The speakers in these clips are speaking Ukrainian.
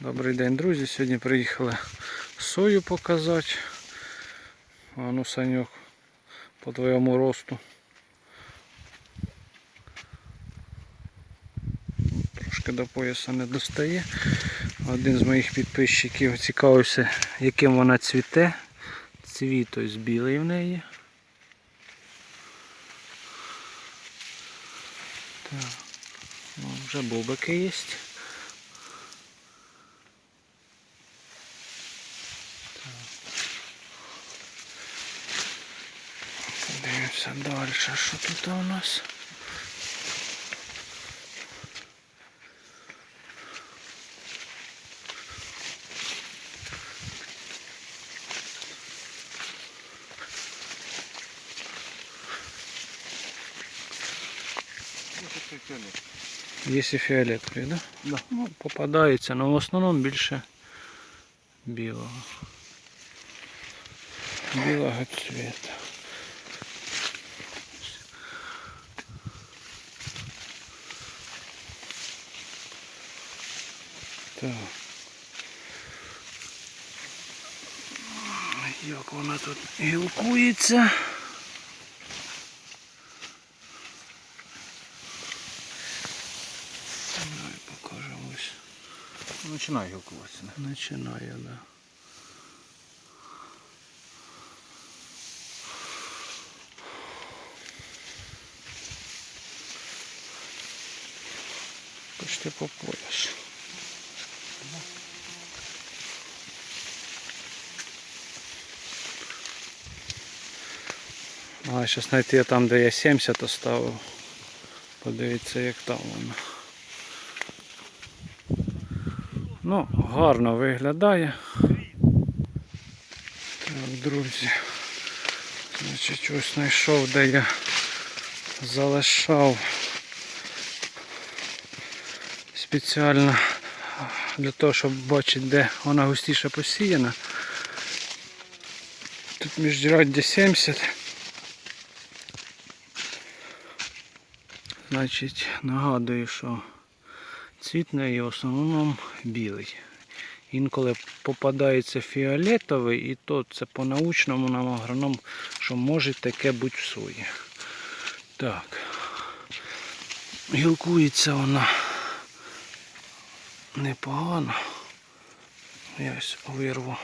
Добрий день, друзі. Сьогодні приїхали сою показати. А ну, Саньок, по твоєму росту. Трошки до пояса не достає. Один з моїх підписчиків цікавився, яким вона цвіте. Цвіт ось білий в неї. Так. Ну, вже бобики є. далі, що тут у нас. Є і фіолетові, да? Да. Ну, попадається, але в основному більше білого. Білого цвіта. Так. Як вона тут гілкується. Давай покажемо ось. Починає гілкуватися. Починає, да. Почти по пояс. А зараз знайти там, де я 70 оставив. Подивіться, як там воно. Ну, гарно виглядає. Так, друзі. Значить, ось знайшов, де я залишав спеціально для того, щоб бачити, де вона густіше посіяна. Тут міжряддя 70. Значить, нагадую, що цвіт неї в основному білий. Інколи попадається фіолетовий, і то це по-научному нам агроном, що може таке бути в сої. Так. Гілкується вона непогано. Я ось вирву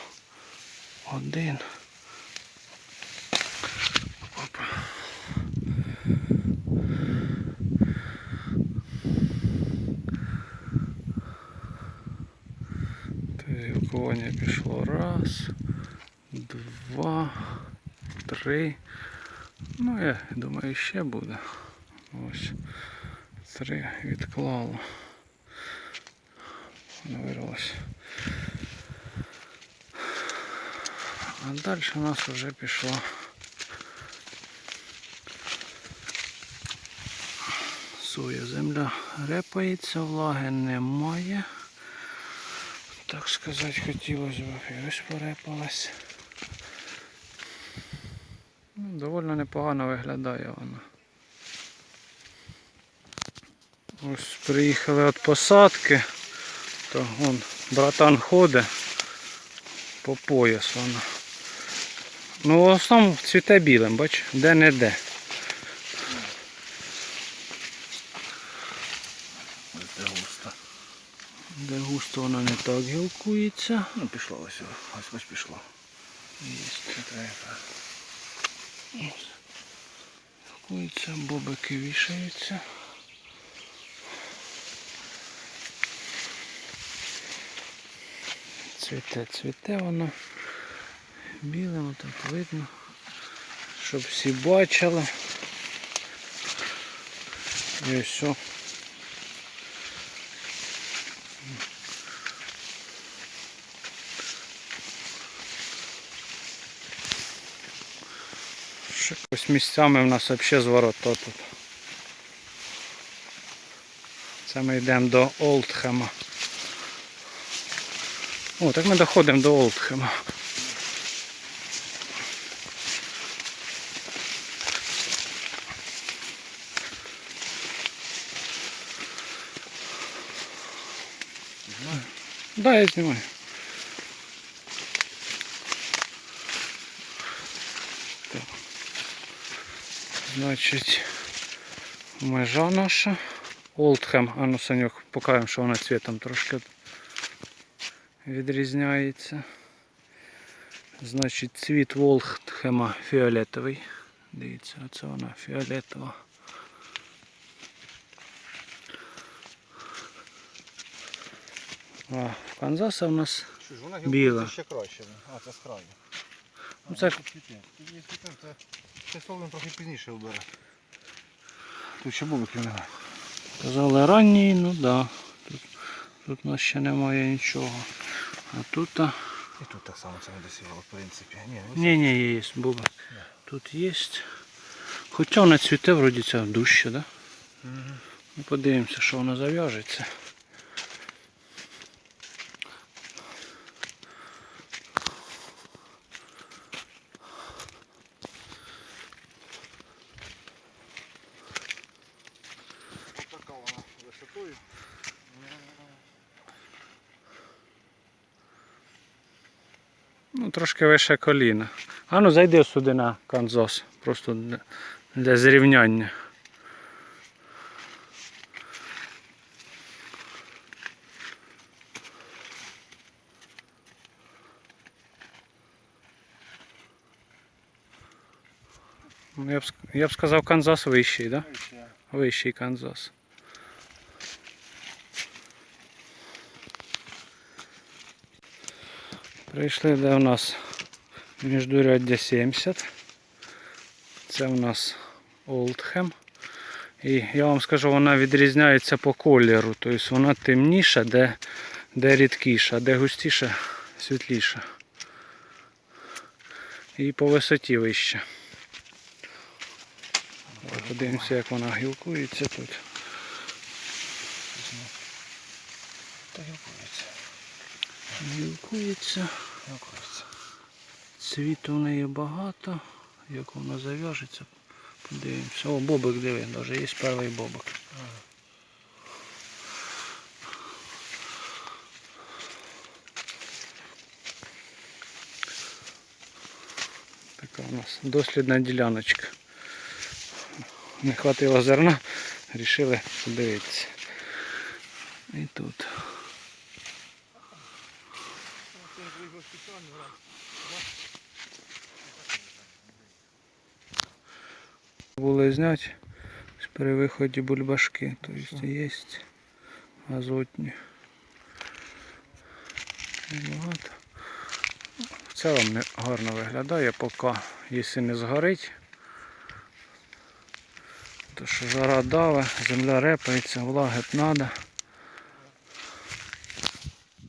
один. Опа. Гілкування пішло раз, два, три. Ну, я думаю, ще буде. Ось. Три відклало. Воно вирвалося. А далі у нас вже пішло. Соя земля репається, влаги немає. Так сказати хотілося б. І ось порепалась. Ну, доволі непогано виглядає вона. Ось приїхали від посадки, то вон братан ходить по пояс вона. Ну в основному цвіте білим, бач, де не де. Густо. Де густо вона не так гілкується. Ну пішло ось. Ось ось пішло. Гілкується, бобики вішаються. Цвіте, цвіте воно. Білим так видно. Щоб всі бачили. І все. Ось місцями в нас взагалі зворота тут. Це ми йдемо до Олдхема. О, так ми доходимо до Олдхема. Да, я знімаю. Так. Значить, межа наша. Олдхем, а ну Саньок, покажемо, що вона цвітом трошки відрізняється. Значить, цвіт Волхтхема фіолетовий. Дивіться, оце вона фіолетова. А в Канзаса у нас Біла. ще краще. А, це з краю. Ну, це- це це трохи пізніше вбере. Тут ще бубиків немає. казали ранній, ну да. Тут, тут у нас ще немає нічого. А тут. -то... И тут так само це не досівало, в принципі. Ні, ні. Ні, ні, Боба. Да. Тут є. Хоча вона цвіте, вроді ця дужче, да? Угу. Ну, подивимося, що воно зав'яжеться. Така вона висотою. Ну, трошки вище коліна. А ну зайди сюди на канзас. Просто для, для зрівняння. Ну, Я б, я б сказав, Канзас вищий, так? Да? Вищий Канзас. Прийшли де у нас міждуряддя 70. Це у нас Олдхем. І я вам скажу, вона відрізняється по кольору. Тобто вона темніша, де, де рідкіша, де густіша, світліша. І по висоті. Давай Подивимося, як вона гілкується тут. Та гілкується. Гілкується. Цвіту в неї багато. Як вона зав'яжеться, подивимося. О, бобик диви, навіть є перший бобик. Така у нас дослідна діляночка. Не хватило зерна, вирішили подивитися. І тут. Були зняти при виході бульбашки, тобто є азотні. Багато. В цілому не гарно виглядає, поки якщо не згорить, то що жара даве, земля репається, влаги треба.